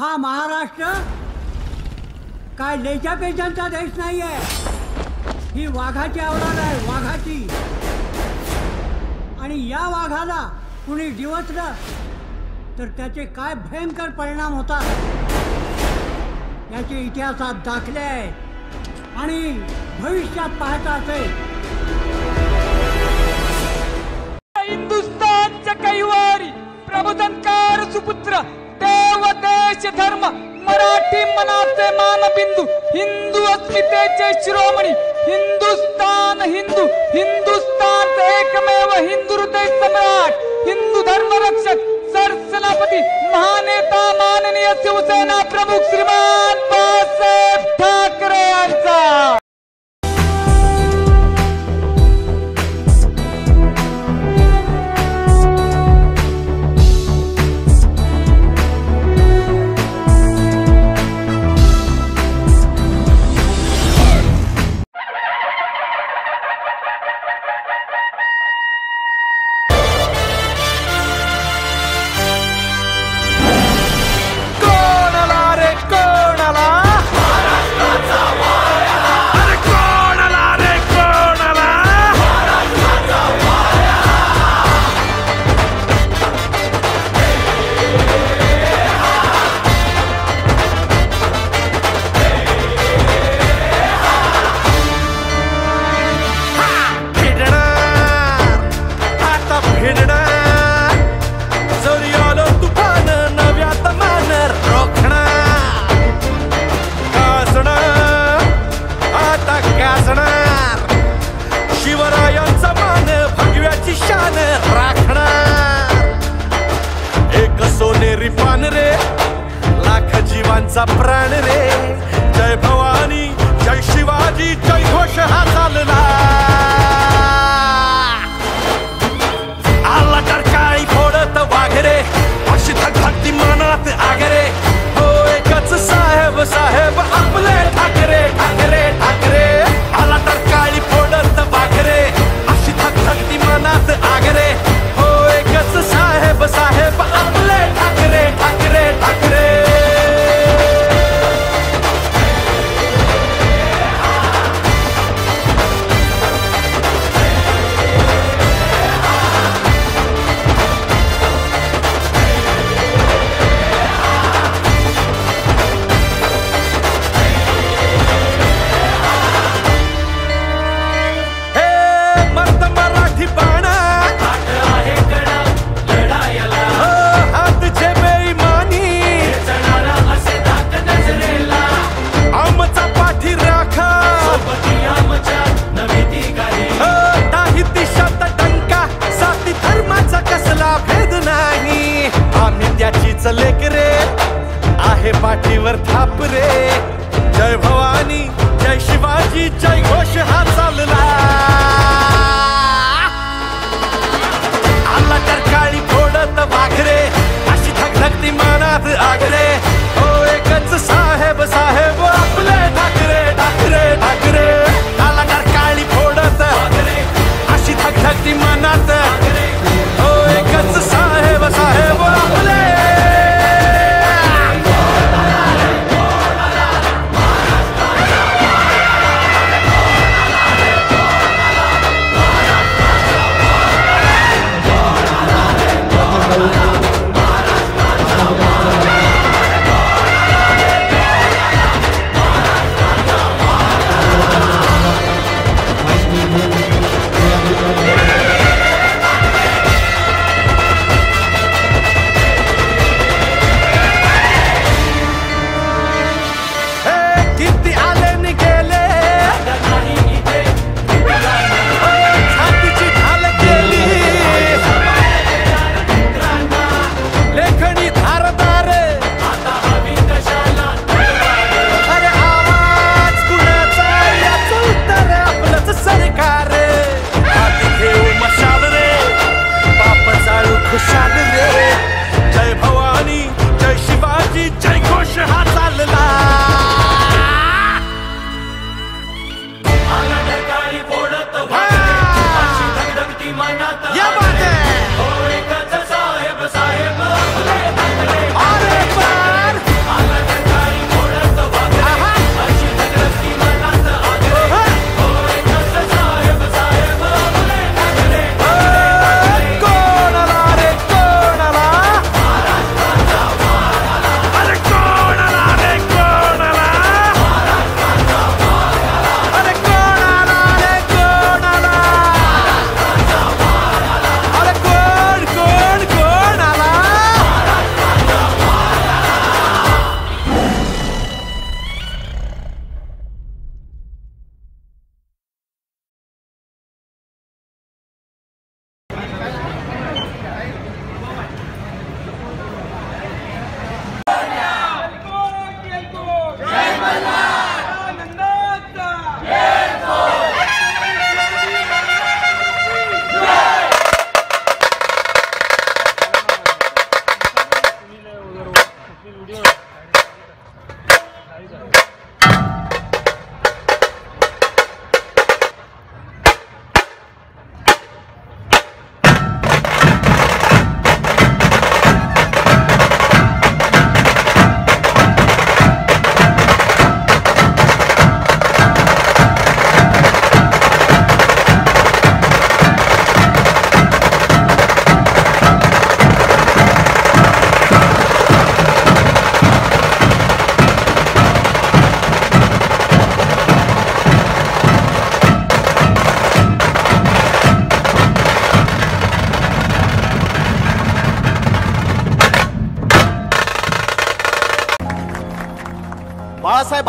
हा महाराष्ट्र काय लेच्या पेशांचा देश नाहीये. ही वाघाची आवलाद आहे वाघाची. आणि या वाघाला कुणी डिवचलं तर त्याचे काय भयंकर परिणाम होतात याचे इतिहासात दाखले आहे. आणि भविष्यात पाहता असेल हिंदुस्तानच्या कैवारी प्रबोधनकार सुपुत्र देश धर्म मराठी मनाचे मानबिंदू हिंदू अस्मितेचे शिरोमणी हिंदुस्तान हिंदू हिंदुस्तान एकमेव हिंदू हृदय सम्राट हिंदू धर्म रक्षक सरसेनापती महानेता माननीय शिवसेना प्रमुख श्रीमान बाळासाहेब जीवांचा प्राण रे. जय भवानी जय शिवाजी जय घोष हा चालला. आला तर काळी फोडत वाघरे? अशी धगधगती मनात आगरे. हो एकच साहेब साहेब पाठीवर थाप रे. जय भवानी जय शिवाजी जय घोष हा चालला. आला तर काळी फोडत वाघरे अशी धगधगती मनात आगरे हो एकच साहेब साहेब आपले ठाकरे ठाकरे ठाकरे आला तर काळी फोडत अशी धगधगती मनात हो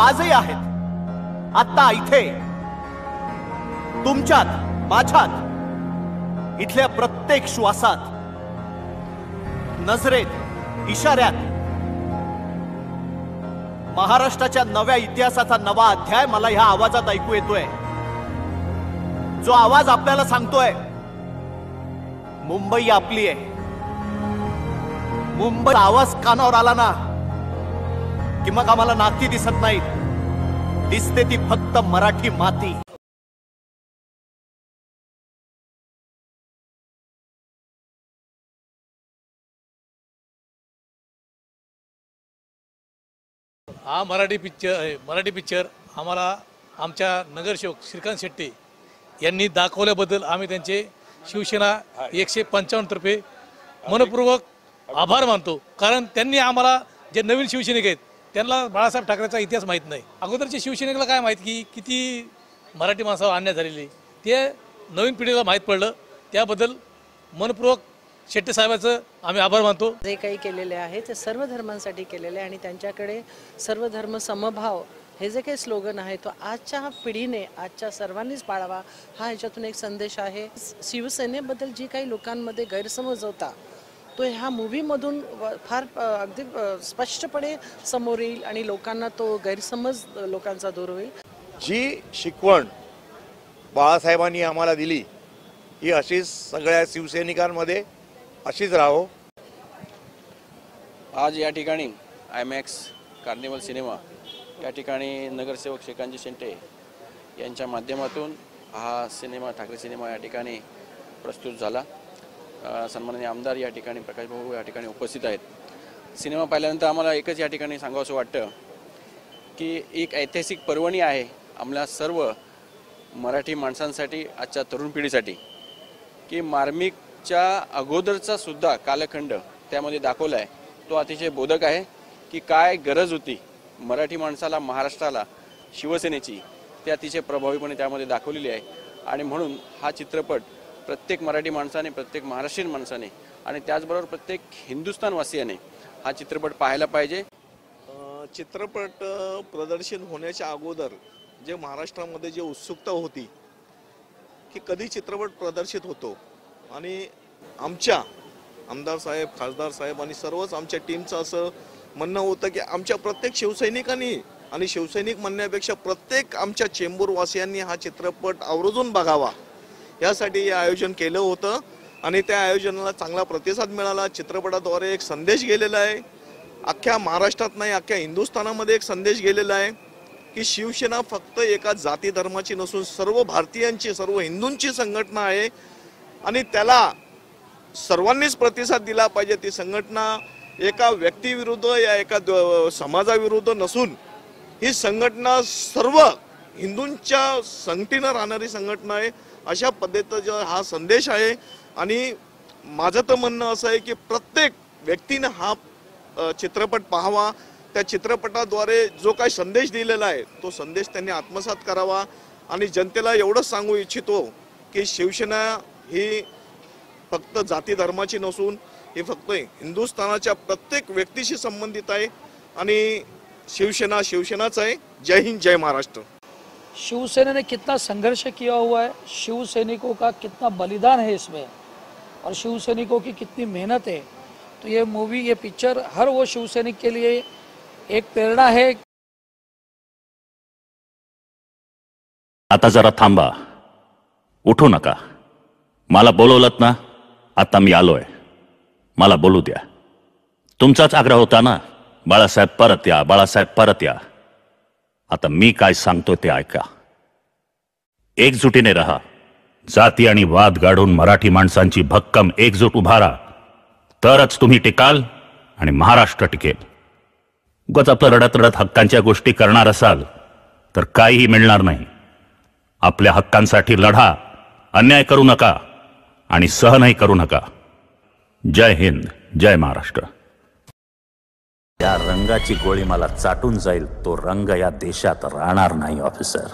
पाचही आजही आहेत. आत्ता इथे. तुमच्यात माझ्यात इथल्या प्रत्येक श्वासात नजरेत इशाऱ्यात महाराष्ट्राच्या नव्या इतिहासाचा नवा अध्याय मला ह्या आवाजात ऐकू येतोय. जो आवाज आपल्याला सांगतोय मुंबई आपली आहे. मुंबई आवाज कानावर आला ना की मग आम्हाला नाती दिसत नाहीत. दिसते ती फक्त मराठी माती. हा मराठी पिक्चर आहे मराठी पिक्चर आम्हाला आमच्या नगरसेवक श्रीकांत शेट्टी यांनी दाखवल्याबद्दल आम्ही त्यांचे शिवसेना एकशे पंचावन्न तर्फे मनपूर्वक आभार मानतो. कारण त्यांनी आम्हाला जे नवीन शिवसैनिक आहेत त्यांना बाळासाहेब ठाकरेचा इतिहास माहीत नाही. अगोदरच्या शिवसेनेला काय माहीत की किती मराठी माणसावर अन्याय झालेली? ते नवीन पिढीला माहीत पडलं. त्याबद्दल मनपूर्वक शेट्टी साहेबांचं आम्ही आभार मानतो. जे काही केलेले आहे ते सर्व धर्मांसाठी केलेले आहे आणि त्यांच्याकडे सर्व धर्म समभाव हे जे काही स्लोगन आहे तो आजच्या पिढीने आजच्या सर्वांनीच पाळावा हा ह्याच्यातून एक संदेश आहे. शिवसेनेबद्दल जी काही लोकांमध्ये गैरसमज होता तो ह्या मूवीमधून व- फार अगदी स्पष्टपणे समोर येईल आणि लोकांना तो गैरसमज लोकांचा दूर होईल. जी शिकवण बाळासाहेबांनी आम्हाला दिली ही अशीच सगळ्या शिवसैनिकांमध्ये अशीच राहो. आज या ठिकाणी आय मॅक्स कार्निवल सिनेमा या ठिकाणी नगरसेवक श्रीकांतजी शेंटे यांच्या माध्यमातून हा सिनेमा ठाकरे सिनेमा या ठिकाणी प्रस्तुत झाला. सन्माननीय आमदार या ठिकाणी प्रकाश भाऊ या ठिकाणी उपस्थित आहेत. सिनेमा पाहिल्यानंतर आम्हाला एकच या ठिकाणी सांगावंसं वाटतं की एक ऐतिहासिक पर्वणी आहे आम्हाला सर्व मराठी माणसांसाठी आजच्या तरुण पिढीसाठी की मार्मिकच्या अगोदरचा सुद्धा कालखंड त्यामध्ये दाखवला आहे तो अतिशय बोधक आहे की काय गरज होती मराठी माणसाला महाराष्ट्राला शिवसेनेची ते अतिशय प्रभावीपणे त्यामध्ये दाखवलेली आहे. आणि म्हणून हा चित्रपट प्रत्येक मराठी माणसाने प्रत्येक महाराष्ट्रीयन माणसाने आणि त्याचबरोबर प्रत्येक हिंदुस्थानवासियाने हा चित्रपट पाहायला पाहिजे. चित्रपट प्रदर्शन होण्याच्या अगोदर जे महाराष्ट्रामध्ये जे उत्सुकता होती की कधी चित्रपट प्रदर्शित होतो. आणि आमच्या आमदार साहेब खासदार साहेब आणि सर्वच आमच्या टीमचं असं म्हणणं होतं की आमच्या प्रत्येक शिवसैनिकांनी आणि शिवसैनिक म्हणण्यापेक्षा प्रत्येक आमच्या चेंबूरवासियांनी हा चित्रपट आवर्जून बघावा. यासाठी हे आयोजन केलं होतं आणि त्या आयोजनाला चांगला प्रतिसाद मिळाला. चित्रपटाद्वारे एक संदेश गेलेला आहे. अख्ख्या महाराष्ट्रात नाही अख्ख्या हिंदुस्थानामध्ये एक संदेश गेलेला आहे की शिवसेना फक्त एका जाती धर्माची नसून सर्व भारतीयांची सर्व हिंदूंची संघटना आहे आणि त्याला सर्वांनीच प्रतिसाद दिला पाहिजे. ती संघटना एका व्यक्तीविरुद्ध या एका द- समाजाविरुद्ध नसून ही संघटना सर्व हिंदूंच्या संगतीनं राहणारी संघटना आहे. अशा पद्धतीचा हा संदेश आहे आणि माझं तर म्हणणं असं आहे की प्रत्येक व्यक्तीनं हा चित्रपट पाहावा. त्या चित्रपटाद्वारे जो काही संदेश दिलेला आहे तो संदेश त्यांनी आत्मसात करावा आणि जनतेला एवढंच सांगू इच्छितो की शिवसेना ही फक्त जाती धर्माची नसून ही फक्त हिंदुस्थानाच्या प्रत्येक व्यक्तीशी संबंधित आहे आणि शिवसेना शिवसेनाच आहे. जय हिंद जय महाराष्ट्र. शिवसेना ने कितना संघर्ष किया हुआ है शिव सैनिकों का कितना बलिदान है इसमें और शिव सैनिकों की कितनी मेहनत है। तो ये मूवी ये पिक्चर हर वो शिव सैनिक के लिए एक प्रेरणा है। आता जरा थांबा उठू नका। मला बोलवलत ना आता मी आलोय। मला बोलू द्या। तुमचाच आग्रह होता ना बाळासाहेब परत या बाळासाहेब परत या। आता मी काय सांगतो ते ऐका. एकजुटीने रहा. जाती आणि वाद गाडून मराठी माणसांची भक्कम एकजूट उभारा. तरच तुम्ही टिकाल आणि महाराष्ट्र टिकेल. उगाच आपलं रडत रडत हक्कांच्या गोष्टी करणार असाल तर काहीही मिळणार नाही. आपल्या हक्कांसाठी लढा अन्याय करू नका आणि सहनही करू नका. जय हिंद जय महाराष्ट्र. त्या रंगाची गोळी मला चाटून जाईल तो रंग या देशात राहणार नाही ऑफिसर.